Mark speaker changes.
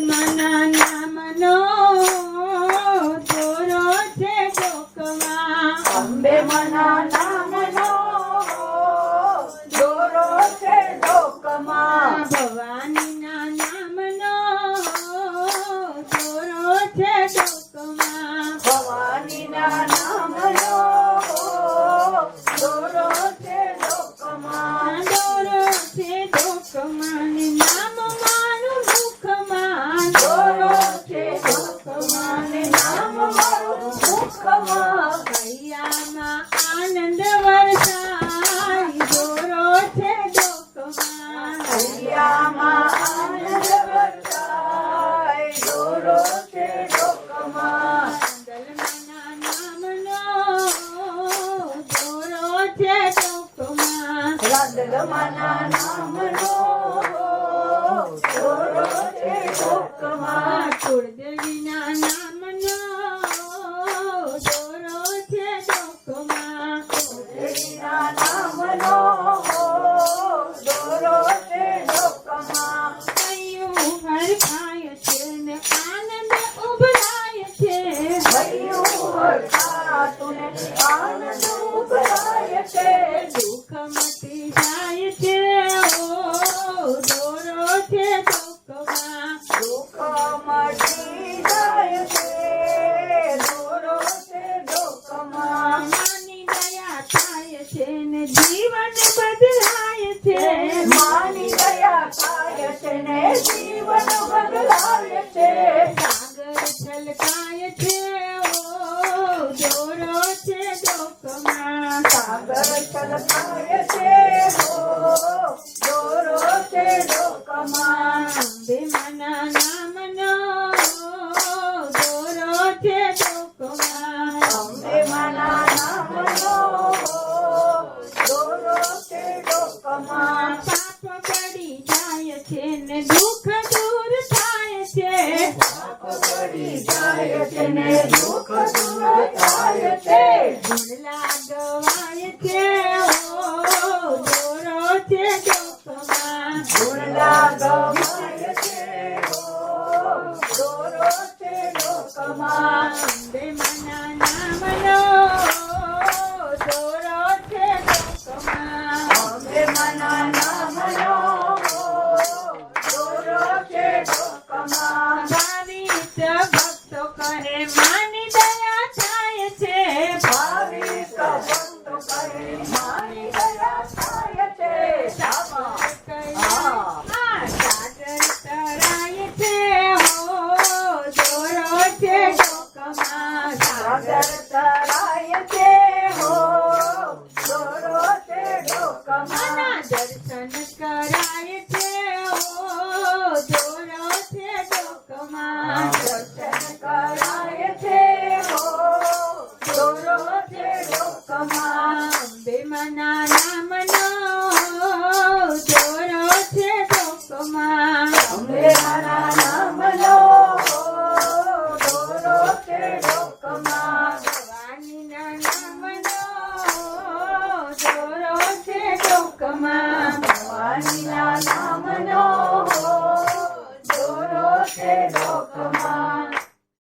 Speaker 1: માના નામનો તોરો છે ડોકમાં
Speaker 2: અંબે મના
Speaker 1: આનંદ વરસાય દોરો છે ડોકમાં
Speaker 2: હૈયામાં આનંદ વરસાય દોરો છે લોકમાં
Speaker 1: મંગલમના નામનો દોરો છે ડોકમાં
Speaker 2: રાંદલમાના નામનો દોરો છે લોકમાં
Speaker 1: કુળદેવીના દુઃખ મટી જાય છે ઓ દોરો છે ડોકમાં
Speaker 2: દુઃખ મટી જાય છે દોરો છે લોકમાં
Speaker 1: માની દયા થાય છે ને જીવન બદલાય છે. સાગર છલકાય છે
Speaker 2: હો દોરો છે
Speaker 1: જાય છે ને દુઃખ દૂર થાય છે. ધૂળલા ગવાય છે ઓ દોરો છે ડોકમાં
Speaker 2: ધૂળના ગમાય છે હો દોરો છે લોકમાં
Speaker 1: છે. ડોકમાં સાગર તરાય છે હો. દોરો છે આના દર્શન